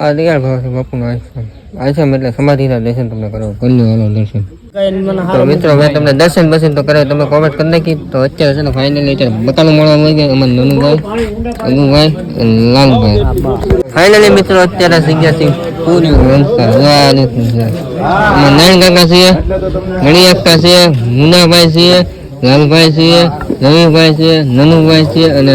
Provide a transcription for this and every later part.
આ દયાળ ભાવ છે. એટલે સમાધિના દર્શન તમને કરાવો. કલ્યો દર્શન. તો મિત્રો, મેં તમને દર્શન બસન તો કરાવે તમે કોમેન્ટ કરી નાખી. તો અત્યારે છે ને ફાઇનલી અત્યારે બકાલું મળવા મળી ગયા અમારે નનુભાઈ, અનુભાઈ લાલભાઈ. ફાઇનલી મિત્રો, અત્યારે જગ્યા સિંહ પૂરી અમારે નારાયણ કાકા છે ગણી અક્કા છે, મુનાભાઈ છે, લાલભાઈ છે, રવિભાઈ છે, નનુભાઈ છે અને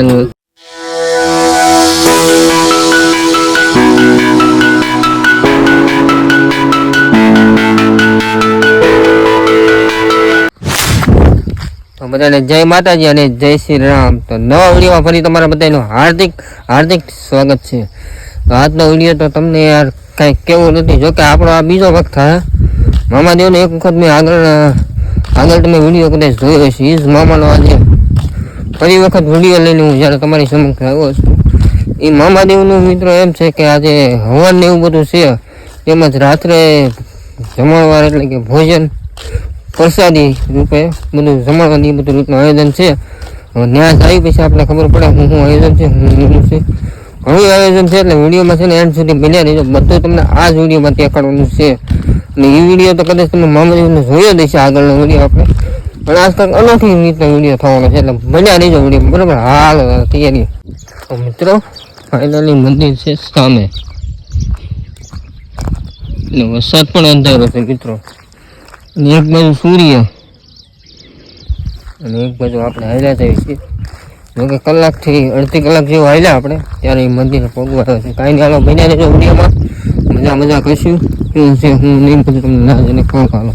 બધાને જય માતાજી અને જય શ્રી રામ. તો નવા વિડીયોમાં ફરી તમારા બધાનું હાર્દિક હાર્દિક સ્વાગત છે. તો આજનો વીડિયો તો તમને યાર કાંઈ કેવું નથી. જોકે આપણો આ બીજો વખત હા. મામાદેવનો એક વખત મેં આગળ આગળ તમે વીડિયો કદાચ જોયો છે એ જ મામાનો આજે ફરી વખત વીડિયો લઈને હું જ્યારે તમારી સમક્ષ આવ્યો છું. એ મામાદેવનું મિત્રો એમ છે કે આજે હવન ને એવું બધું છે. તેમજ રાત્રે જમણવાર એટલે કે ભોજન પ્રસાદી રૂપે બધું જમણવાની એ બધું રીતનું આયોજન છે. ન્યાસ આવી પછી આપણે ખબર પડે હું શું આયોજન છે, હું છે ઘણું આયોજન છે એટલે વિડીયોમાં છે ને એન્ડ સુધી બન્યા રહીજો. બધું તમને આ જ વિડીયોમાં દેખાડવાનું છે. અને એ વીડિયો તો કદાચ તમે મામલીને જોયો હશે આગળનો વીડિયો આપણે. પણ આજ તક અનોખી રીતનો વીડિયો થવાનો છે એટલે બન્યા રહીજો વીડિયો બરાબર? હાલ તૈયારી. મિત્રો ફાઇનલી મંદિર છે સામે. એટલે વરસાદ પણ અંધારો છે મિત્રો. અને એક બાજુ સૂર્ય. અને એક બાજુ આપણે હાલ્યા જઈએ છીએ. જોકે કલાકથી અડધી કલાક જેવું હાલ્યા આપણે, ત્યારે એ મંદિરે પગવાયો છે. કાંઈ નહીં, હાલો, બન્યા રહેજો વિડીયોમાં. મજા મજા કરીશું. કેવું છે, હું નહીં બધું તમને ના જઈને કહું, હાલો.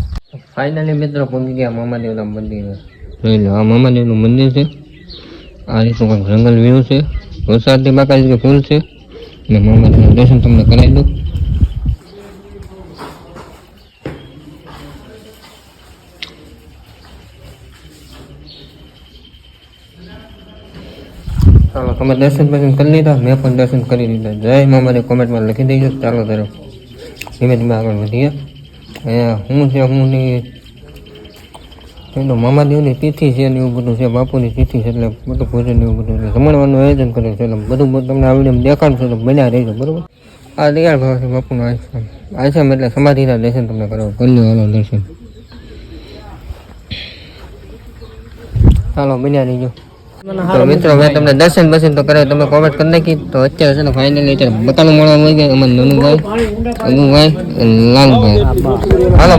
ફાઇનલી મિત્રો પહોંચી ગયા મામાદેવના મંદિરે. જોઈ લો, આ મામાદેવનું મંદિર છે. આ રીતનું કંઈક જંગલ વ્યૂ છે. વરસાદની બાકાજી ફૂલ છે. અને મામાદેવનું દર્શન તમને કરાવી દઉં. ચાલો, તમે દર્શન દર્શન કરી લીધા? મેં પણ દર્શન કરી લીધા. જય મામાને કોમેન્ટમાં લખી દેજો. ચાલો તરફ ધીમે ધીમે આગળ વધીએ. હું છે હું નહીં પેલો મામાદેવની તિથિ છે ને એવું બધું છે, બાપુની તિથિ છે એટલે બધું ભોજન એવું બધું જમણવાનું આયોજન કર્યું છે એટલે બધું તમને આ વીડિયો દેખાડશે તો બન્યા રહેજો, બરાબર? આ દયાળ ભાવ છે બાપુનો આશ્રમ. આશ્રમ એટલે સમાધિના દર્શન તમને કરો કરી હાલો, દર્શન. ચાલો, બન્યા રહીજો. તો મિત્રો, મેં તમને દર્શન બસન તો કરાવ્યું તમે કોમેન્ટ કરી નાખી. તો અત્યારે છે ને ફાઇનલી અત્યારે બકાનું મળવા મળી ગયા અમારે નાનું ભાઈ અગુ ભાઈ લાલ ભાઈ હાલો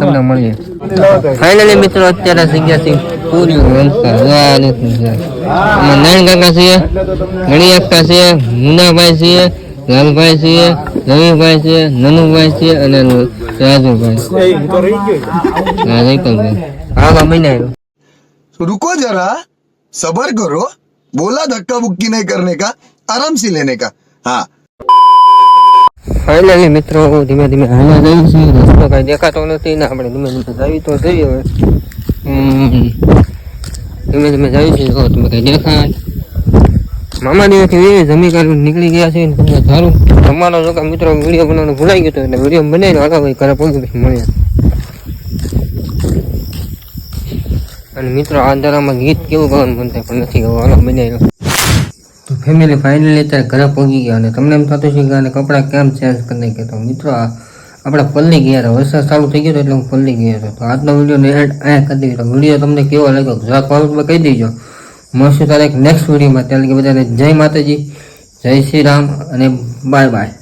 તમને મળીએ. ફાઇનલી મિત્રો, અત્યારે જગ્યા છે મુનાભાઈ છે, લાલભાઈ છે, રવિભાઈ છે, નનુભાઈ છે અને રાજુભાઈ. રાજભાઈ હાલો, મહિના રૂકો જરા. सबर करो बोला धक्का बुक्की नहीं करने का आराम से लेने का हाँ ફાઇનલી મિત્રો ધીમે ધીમે હાલ્યા જઈએ છીએ રસ્તો કાંઈ દેખાતો નથી ને આપણે ધીમે ધીમે જઈએ તો જઈએ હવે હમ. ધીમે ધીમે જઈએ છીએ તો તમે કંઈ દેખાય મામા દિવસથી એ જમી કરી નીકળી ગયા છે ને તમને સારું જમવાનો જો કે મિત્રો વિડીયો બનાવવાનું ભૂલાઈ ગયો હતો એટલે વિડીયો બનાવીને આગળ ભાઈ ઘરે પહોંચી પછી મળ્યા અને મિત્રો, આ અંધારામાં ગીત કેવું ગાવાનું મન થાય પણ નથી ગાવું હાલો બનાવી તો ફેમિલી ફાઇનલી અત્યારે ઘરે પહોંચી ગયા અને તમને એમ થતું છે કે આને કપડાં કેમ ચેન્જ કરી નાખ્યા તો મિત્રો આપણે પલ્લી ગયા હતા. વરસાદ ચાલુ થઈ ગયો હતો એટલે હું પલ્લી ગયો હતો. તો આજનો વીડિયો એડ અહીંયા કરી દીધો વીડિયો તમને કેવો લાગ્યો જરાક કોમેન્ટમાં કહી દેજો. મળશું તારે નેક્સ્ટ વિડીયોમાં ત્યાં લગી બધાને જય માતાજી, જય શ્રી રામ અને બાય બાય